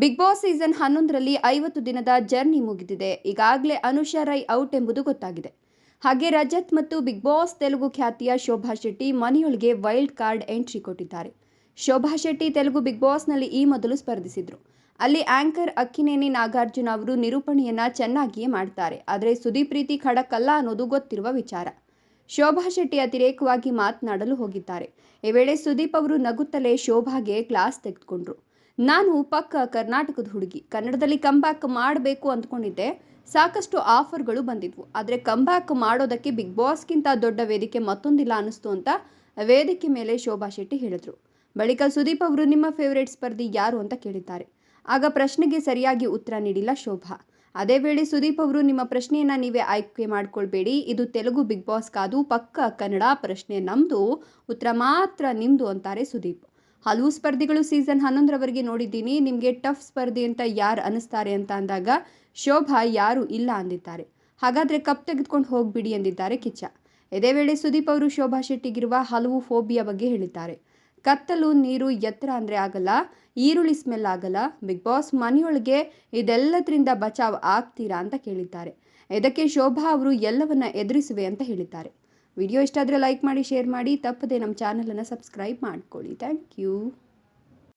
Big boss season ಹನ್ನೊಂದರಲ್ಲಿ ಐವತ್ತು ದಿನದ ಜರ್ನಿ ಮುಗಿದಿದೆ. ಈಗಾಗಲೇ ಅನುಷಾ ರೈ ಔಟ್ ಎಂಬುದು ಗೊತ್ತಾಗಿದೆ. ಹಾಗೆ ರಜತ್ ಮತ್ತು ಬಿಗ್ ಬಾಸ್ ತೆಲುಗು ಖ್ಯಾತಿಯ ಶೋಭಾ ಶೆಟ್ಟಿ ಮನೆಯೊಳಗೆ ವೈಲ್ಡ್ ಕಾರ್ಡ್ ಎಂಟ್ರಿ ಕೊಟ್ಟಿದ್ದಾರೆ. ಶೋಭಾ ಶೆಟ್ಟಿ ತೆಲುಗು ಬಿಗ್ ಬಾಸ್ನಲ್ಲಿ ಈ ಮೊದಲು ಸ್ಪರ್ಧಿಸಿದ್ರು. ಅಲ್ಲಿ ಆಂಕರ್ ಅಕ್ಕಿನೇನಿ ನಾಗಾರ್ಜುನ ಅವರು ನಿರೂಪಣೆಯನ್ನ ಚೆನ್ನಾಗಿಯೇ ಮಾಡ್ತಾರೆ. ಆದರೆ ಸುದೀಪ್ ರೀತಿ ಖಡಕ್ಕಲ್ಲ ಅನ್ನೋದು ಗೊತ್ತಿರುವ ವಿಚಾರ. ಶೋಭಾ ಶೆಟ್ಟಿ ಅತಿರೇಕವಾಗಿ ಮಾತನಾಡಲು ಹೋಗಿದ್ದಾರೆ. ಈ ವೇಳೆ ಸುದೀಪ್ ಅವರು ನಗುತ್ತಲೇ ಶೋಭಾಗೆ ಕ್ಲಾಸ್ ತೆಗೆದುಕೊಂಡ್ರು. ನಾನು ಪಕ್ಕ ಕರ್ನಾಟಕದ ಹುಡುಗಿ. ಕನ್ನಡದಲ್ಲಿ ಕಂಬ್ಯಾಕ್ ಮಾಡಬೇಕು ಅಂದ್ಕೊಂಡಿದ್ದೆ. ಸಾಕಷ್ಟು ಆಫರ್ಗಳು ಬಂದಿದ್ವು. ಆದರೆ ಕಂಬ್ಯಾಕ್ ಮಾಡೋದಕ್ಕೆ ಬಿಗ್ ಬಾಸ್ಗಿಂತ ದೊಡ್ಡ ವೇದಿಕೆ ಮತ್ತೊಂದಿಲ್ಲ ಅನ್ನಿಸ್ತು ಅಂತ ವೇದಿಕೆ ಮೇಲೆ ಶೋಭಾ ಶೆಟ್ಟಿ ಹೇಳಿದ್ರು. ಬಳಿಕ ಸುದೀಪ್ ಅವರು, ನಿಮ್ಮ ಫೇವ್ರೇಟ್ ಸ್ಪರ್ಧಿ ಯಾರು? ಅಂತ ಕೇಳಿದ್ದಾರೆ. ಆಗ ಪ್ರಶ್ನೆಗೆ ಸರಿಯಾಗಿ ಉತ್ತರ ನೀಡಿಲ್ಲ ಶೋಭಾ. ಅದೇ ವೇಳೆ ಸುದೀಪ್ ಅವರು, ನಿಮ್ಮ ಪ್ರಶ್ನೆಯನ್ನು ನೀವೇ ಆಯ್ಕೆ ಮಾಡ್ಕೊಳ್ಬೇಡಿ. ಇದು ತೆಲುಗು ಬಿಗ್ ಬಾಸ್ ಕಾದು ಪಕ್ಕ ಕನ್ನಡ ಪ್ರಶ್ನೆ. ನಮ್ದು ಉತ್ತರ ಮಾತ್ರ ನಿಮ್ಮದು ಅಂತಾರೆ ಸುದೀಪ್. ಹಲವು ಸ್ಪರ್ಧಿಗಳು ಸೀಸನ್ ಹನ್ನೊಂದರವರೆಗೆ ನೋಡಿದ್ದೀನಿ. ನಿಮಗೆ ಟಫ್ ಸ್ಪರ್ಧಿ ಅಂತ ಯಾರು ಅನ್ನಿಸ್ತಾರೆ ಅಂತ ಅಂದಾಗ ಶೋಭಾ ಯಾರು ಇಲ್ಲ ಅಂದಿದ್ದಾರೆ. ಹಾಗಾದರೆ ಕಪ್ ತೆಗೆದುಕೊಂಡು ಹೋಗ್ಬಿಡಿ ಎಂದಿದ್ದಾರೆ ಕಿಚ್ಚ. ಇದೇ ವೇಳೆ ಸುದೀಪ್ ಅವರು ಶೋಭಾ ಶೆಟ್ಟಿಗಿರುವ ಹಲವು ಫೋಬಿಯಾ ಬಗ್ಗೆ ಹೇಳಿದ್ದಾರೆ. ಕತ್ತಲು, ನೀರು ಎತ್ತರ ಅಂದರೆ ಆಗಲ್ಲ, ಈರುಳ್ಳಿ ಸ್ಮೆಲ್ ಆಗಲ್ಲ ಬಿಗ್ ಬಾಸ್ ಮನೆಯೊಳಗೆ ಇದೆಲ್ಲದರಿಂದ ಬಚಾವ್ ಆಗ್ತೀರಾ ಅಂತ ಕೇಳಿದ್ದಾರೆ. ಇದಕ್ಕೆ ಶೋಭಾ ಅವರು ಎಲ್ಲವನ್ನ ಎದುರಿಸುವೆ ಅಂತ ಹೇಳಿದ್ದಾರೆ. ವಿಡಿಯೋ ಇಷ್ಟ ಆದರೆ ಲೈಕ್ ಮಾಡಿ ಶೇರ್ ಮಾಡಿ ತಪ್ಪದೆ ನಮ್ಮ ಚಾನಲನ್ನು ಸಬ್ಸ್ಕ್ರೈಬ್ ಮಾಡ್ಕೊಳ್ಳಿ. Thank you.